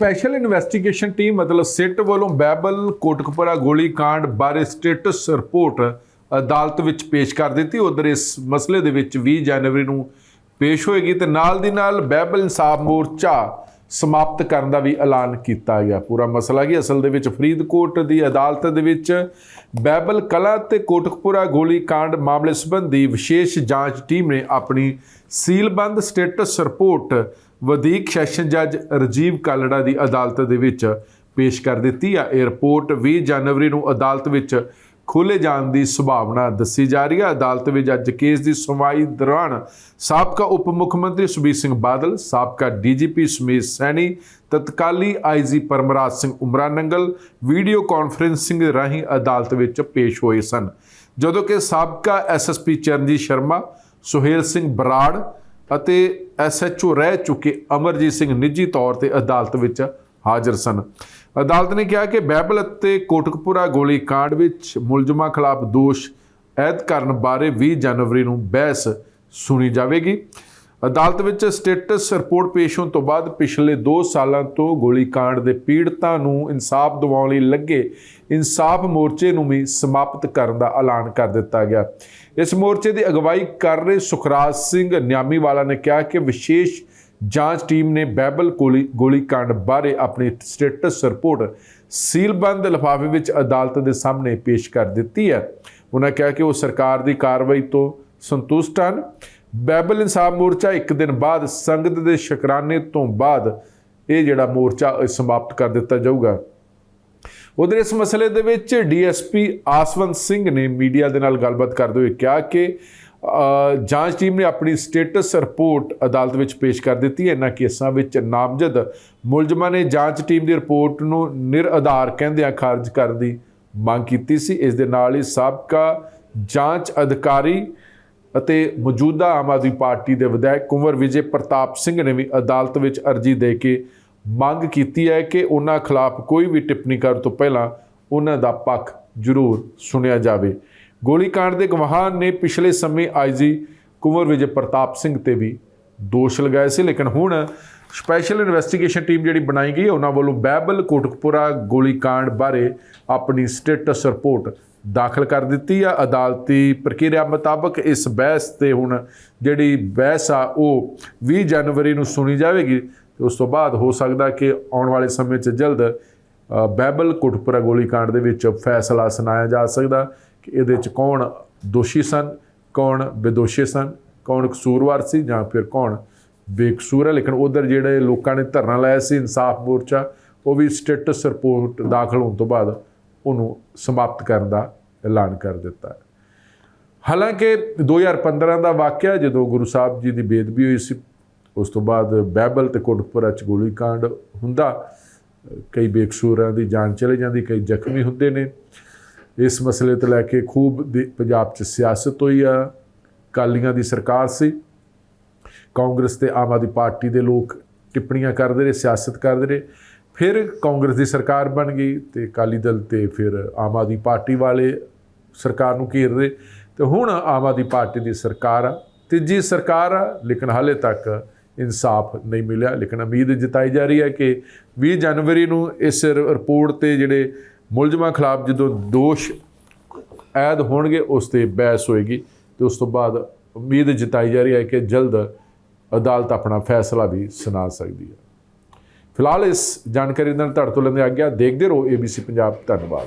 Special investigation team ਮਤਲਬ ਸਿੱਟ ਵੱਲੋਂ ਬੈਬਲ ਕੋਟਕਪੁਰਾ ਗੋਲੀकांड ਬਾਰੇ ਸਟੇਟਸ ਰਿਪੋਰਟ ਅਦਾਲਤ ਵਿੱਚ ਪੇਸ਼ ਕਰ ਦਿੱਤੀ ਉਧਰ ਇਸ ਮਸਲੇ ਦੇ ਵਿੱਚ 20 ਜਨਵਰੀ ਨੂੰ ਪੇਸ਼ ਹੋਏਗੀ ਤੇ ਨਾਲ ਦੀ ਨਾਲ ਬੈਬਲ ਇਨਸਾਫ ਮੋਰਚਾ ਸਮਾਪਤ ਕਰਨ ਦਾ ਵੀ ਐਲਾਨ ਕੀਤਾ ਗਿਆ। ਪੂਰਾ ਮਸਲਾ ਕੀ? ਅਸਲ ਦੇ ਵਿੱਚ ਫਰੀਦਕੋਟ ਦੀ ਅਦਾਲਤ ਦੇ ਵਿੱਚ ਬੈਬਲ ਕਲਾ ਤੇ ਕੋਟਕਪੁਰਾ ਗੋਲੀकांड ਮਾਮਲੇ ਸੰਬੰਧੀ ਵਿਸ਼ੇਸ਼ ਜਾਂਚ ਟੀਮ ਨੇ ਆਪਣੀ ਸੀਲਬੰਦ ਸਟੇਟਸ ਰਿਪੋਰਟ ਵਧੀਕ ਸੈਸ਼ਨ ਜੱਜ ਰਜੀਵ ਕਾਲੜਾ ਦੀ ਅਦਾਲਤ ਦੇ ਵਿੱਚ ਪੇਸ਼ ਕਰ ਦਿੱਤੀ ਆ। ਇਹ ਰਿਪੋਰਟ 20 ਜਨਵਰੀ ਨੂੰ ਅਦਾਲਤ ਵਿੱਚ ਖੋਲੇ ਜਾਣ ਦੀ ਸੰਭਾਵਨਾ ਦੱਸੀ ਜਾ ਰਹੀ ਹੈ। ਅਦਾਲਤ ਵਿੱਚ ਅੱਜ ਕੇਸ ਦੀ ਸੁਣਵਾਈ ਦੌਰਾਨ ਸਾਬਕਾ ਉਪ ਮੁੱਖ ਮੰਤਰੀ ਸੁਬੀਰ ਸਿੰਘ ਬਾਦਲ, ਸਾਬਕਾ ਡੀਜੀਪੀ ਸੁਮੇਸ਼ ਸੈਣੀ, ਤਤਕਾਲੀ IG Paramraj Singh Umranangal, video conferencing ਰਾਹੀਂ ਅਦਾਲਤ ਵਿੱਚ ਪੇਸ਼ ਹੋਏ ਸਨ। ਜਦੋਂ ਕਿ ਸਾਬਕਾ ਐਸਐਸਪੀ ਚਰਨਜੀਤ ਸ਼ਰਮਾ, ਸੁਹੇਲ ਸਿੰਘ ਬਰਾੜ ਅਤੇ ਐਸਐਚਓ ਰਹਿ ਚੁੱਕੇ ਅਮਰਜੀਤ ਸਿੰਘ ਨਿੱਜੀ ਤੌਰ ਤੇ ਅਦਾਲਤ ਵਿੱਚ ਹਾਜ਼ਰ ਸਨ। ਅਦਾਲਤ ਨੇ ਕਿਹਾ ਕਿ ਬੈਬਲ ਅਤੇ ਕੋਟਕਪੁਰਾ ਗੋਲੀ ਕਾਂਡ ਵਿੱਚ ਮੁਲਜ਼ਮਾਂ ਖਿਲਾਫ ਦੋਸ਼ ਐਦ ਕਰਨ ਬਾਰੇ 20 ਜਨਵਰੀ ਨੂੰ ਬਹਿਸ ਸੁਣੀ ਜਾਵੇਗੀ। ਅਦਾਲਤ ਵਿੱਚ ਸਟੇਟਸ ਰਿਪੋਰਟ ਪੇਸ਼ ਹੋਣ ਤੋਂ ਬਾਅਦ ਪਿਛਲੇ 2 ਸਾਲਾਂ ਤੋਂ ਗੋਲੀकांड ਦੇ ਪੀੜਤਾਂ ਨੂੰ ਇਨਸਾਫ ਦਿਵਾਉਣ ਲਈ ਲੱਗੇ ਇਨਸਾਫ ਮੋਰਚੇ ਨੂੰ ਵੀ ਸਮਾਪਤ ਕਰਨ ਦਾ ਐਲਾਨ ਕਰ ਦਿੱਤਾ ਗਿਆ। ਇਸ ਮੋਰਚੇ ਦੀ ਅਗਵਾਈ ਕਰ ਰਹੇ ਸੁਖਰਾਜ ਸਿੰਘ ਨਿਆਮੀ ਵਾਲਾ ਨੇ ਕਿਹਾ ਕਿ ਵਿਸ਼ੇਸ਼ ਜਾਂਚ ਟੀਮ ਨੇ ਬੈਬਲ ਗੋਲੀ ਗੋਲੀकांड ਬਾਰੇ ਆਪਣੀ ਸਟੇਟਸ ਰਿਪੋਰਟ ਸੀਲਬੰਦ ਲਿਫਾਫੇ ਵਿੱਚ ਅਦਾਲਤ ਦੇ ਸਾਹਮਣੇ ਪੇਸ਼ ਕਰ ਦਿੱਤੀ ਹੈ। ਉਹਨਾਂ ਕਿਹਾ ਕਿ ਉਹ ਸਰਕਾਰ ਦੀ ਕਾਰਵਾਈ ਤੋਂ ਸੰਤੁਸ਼ਟ ਹਨ। ਬੈਬਲ ਇਨਸਾਫ ਮੋਰਚਾ ਇੱਕ ਦਿਨ ਬਾਅਦ ਸੰਗਤ ਦੇ ਸ਼ੁਕਰਾਨੇ ਤੋਂ ਬਾਅਦ ਇਹ ਜਿਹੜਾ ਮੋਰਚਾ ਸਮਾਪਤ ਕਰ ਦਿੱਤਾ ਜਾਊਗਾ। ਉਧਰ ਇਸ ਮਸਲੇ ਦੇ ਵਿੱਚ ਡੀਐਸਪੀ ਆਸਵੰਤ ਸਿੰਘ ਨੇ ਮੀਡੀਆ ਦੇ ਨਾਲ ਗੱਲਬਾਤ ਕਰਦੇ ਹੋਏ ਕਿਹਾ ਕਿ ਜਾਂਚ ਟੀਮ ਨੇ ਆਪਣੀ ਸਟੇਟਸ ਰਿਪੋਰਟ ਅਦਾਲਤ ਵਿੱਚ ਪੇਸ਼ ਕਰ ਦਿੱਤੀ। ਹੈ ਇਹਨਾਂ ਕੇਸਾਂ ਵਿੱਚ ਨਾਮਜ਼ਦ ਮੁਲਜ਼ਮਾਂ ਨੇ ਜਾਂਚ ਟੀਮ ਦੀ ਰਿਪੋਰਟ ਨੂੰ ਨਿਰਆਧਾਰ ਕਹਿੰਦਿਆਂ ਖਾਰਜ ਕਰਨ ਦੀ ਮੰਗ ਕੀਤੀ ਸੀ। ਇਸ ਦੇ ਨਾਲ ਹੀ ਸਾਬਕਾ ਜਾਂਚ ਅਧਿਕਾਰੀ ਅਤੇ ਮੌਜੂਦਾ ਆਮ ਆਦਮੀ ਪਾਰਟੀ ਦੇ ਵਿਧਾਇਕ ਕੁੰਵਰ ਵਿਜੇ ਪ੍ਰਤਾਪ ਸਿੰਘ ਨੇ ਵੀ ਅਦਾਲਤ ਵਿੱਚ ਅਰਜ਼ੀ ਦੇ ਕੇ ਮੰਗ ਕੀਤੀ ਹੈ ਕਿ ਉਹਨਾਂ ਖਿਲਾਫ ਕੋਈ ਵੀ ਟਿੱਪਣੀ ਕਰਨ ਤੋਂ ਪਹਿਲਾਂ ਉਹਨਾਂ ਦਾ ਪੱਖ ਜ਼ਰੂਰ ਸੁਣਿਆ ਜਾਵੇ। ਗੋਲੀकांड ਦੇ ਗਵਾਹਾਂ ਨੇ ਪਿਛਲੇ ਸਮੇਂ ਆਈਜੀ ਕੁਮਰ ਵਿਜੇ ਪ੍ਰਤਾਪ ਸਿੰਘ ਤੇ ਵੀ ਦੋਸ਼ ਲਗਾਏ ਸੀ, ਲੇਕਿਨ ਹੁਣ ਸਪੈਸ਼ਲ ਇਨਵੈਸਟੀਗੇਸ਼ਨ ਟੀਮ ਜਿਹੜੀ ਬਣਾਈ ਗਈ ਉਹਨਾਂ ਵੱਲੋਂ ਬੈਬਲ ਕੋਟਕਪੁਰਾ ਗੋਲੀकांड ਬਾਰੇ ਆਪਣੀ ਸਟੇਟਸ ਰਿਪੋਰਟ ਦਾਖਲ ਕਰ ਦਿੱਤੀ ਆ। ਅਦਾਲਤੀ ਪ੍ਰਕਿਰਿਆ ਮੁਤਾਬਕ ਇਸ ਬਹਿਸ ਤੇ ਹੁਣ ਜਿਹੜੀ ਬਹਿਸ ਆ, ਉਹ 20 ਜਨਵਰੀ ਨੂੰ ਸੁਣੀ ਜਾਵੇਗੀ। ਤੇ ਉਸ ਤੋਂ ਬਾਅਦ ਹੋ ਸਕਦਾ ਕਿ ਆਉਣ ਵਾਲੇ ਸਮੇਂ 'ਚ ਜਲਦ ਬੈਬਲ ਕੋਟਪੁਰਾ ਗੋਲੀकांड ਦੇ ਵਿੱਚ ਫੈਸਲਾ ਸੁਣਾਇਆ ਜਾ ਸਕਦਾ। ਕਿ ਇਹਦੇ 'ਚ ਕੌਣ ਦੋਸ਼ੀ ਸਨ, ਕੌਣ ਬੇਦੋਸ਼ੀ ਸਨ, ਕੌਣ ਕਸੂਰਵਾਰ ਸੀ ਜਾਂ ਫਿਰ ਕੌਣ ਬੇਕਸੂਰ ਹੈ। ਲੇਕਿਨ ਉਧਰ ਜਿਹੜੇ ਲੋਕਾਂ ਨੇ ਧਰਨਾ ਲਾਇਆ ਸੀ, ਇਨਸਾਫ ਮੋਰਚਾ, ਉਹ ਵੀ ਸਟੇਟਸ ਰਿਪੋਰਟ ਦਾਖਲ ਹੋਣ ਤੋਂ ਬਾਅਦ ਉਹਨੂੰ ਸਮਾਪਤ ਕਰਨ ਦਾ ਐਲਾਨ ਕਰ ਦਿੱਤਾ। ਹੈ ਹਾਲਾਂਕਿ 2015 ਦਾ ਵਾਕਿਆ, ਜਦੋਂ ਗੁਰੂ ਸਾਹਿਬ ਜੀ ਦੀ ਬੇਦਬੀ ਹੋਈ ਸੀ, ਉਸ ਤੋਂ ਬਾਅਦ ਬੈਬਲ ਤੇ ਕੋਟਪੁਰਾ ਚ ਗੋਲੀकांड ਹੁੰਦਾ, ਕਈ ਬੇਕਸੂਰਾਂ ਦੀ ਜਾਨ ਚਲੇ ਜਾਂਦੀ, ਕਈ ਜ਼ਖਮੀ ਹੁੰਦੇ ਨੇ। ਇਸ ਮਸਲੇ ਤੇ ਲੈ ਕੇ ਖੂਬ ਦੇ- ਪੰਜਾਬ 'ਚ ਸਿਆਸਤ ਹੋਈ ਆ। ਕਾਲੀਆਂ ਦੀ ਸਰਕਾਰ ਸੀ। ਕਾਂਗਰਸ ਤੇ ਆਮ ਆਦਮੀ ਪਾਰਟੀ ਦੇ ਲੋਕ ਟਿੱਪਣੀਆਂ ਕਰਦੇ ਰਹੇ, ਸਿਆਸਤ ਕਰਦੇ ਰਹੇ। ਫਿਰ ਕਾਂਗਰਸ ਦੀ ਸਰਕਾਰ ਬਣ ਗਈ ਤੇ ਅਕਾਲੀ ਦਲ ਤੇ ਫਿਰ ਆਮ ਆਦਮੀ ਪਾਰਟੀ ਵਾਲੇ ਸਰਕਾਰ ਨੂੰ ਘੇਰ ਰਹੇ। ਤੇ ਹੁਣ ਆਮ ਆਦਮੀ ਪਾਰਟੀ ਦੀ ਸਰਕਾਰ ਆ। ਤੀਜੀ ਸਰਕਾਰ ਆ, ਲੇਕਿਨ ਹਾਲੇ ਤੱਕ ਇਨਸਾਫ ਨਹੀਂ ਮਿਲਿਆ। ਲੇਕਿਨ ਉਮੀਦ ਜਤਾਈ ਜਾ ਰਹੀ ਹੈ ਕਿ 20 ਜਨਵਰੀ ਨੂੰ ਇਸ ਰਿਪੋਰਟ ਤੇ ਜਿਹੜੇ ਮੁਲਜ਼ਮਾਂ ਖਿਲਾਫ ਜਦੋਂ ਦੋਸ਼ ਐਦ ਹੋਣਗੇ, ਉਸ ਤੇ ਬਹਿਸ ਹੋਏਗੀ ਤੇ ਉਸ ਤੋਂ ਬਾਅਦ ਉਮੀਦ ਜਤਾਈ ਜਾ ਰਹੀ ਹੈ ਕਿ ਜਲਦ ਅਦਾਲਤ ਆਪਣਾ ਫੈਸਲਾ ਵੀ ਸੁਣਾ ਸਕਦੀ ਹੈ। ਫਿਲਹਾਲ ਇਸ ਜਾਣਕਾਰੀ ਨਾਲ ਤੁਹਾਡੇ ਤੋਂ ਲੈਂਦੇ ਆ ਗਿਆ ਦੇਖਦੇ ਰਹੋ ABC ਪੰਜਾਬ। ਧੰਨਵਾਦ।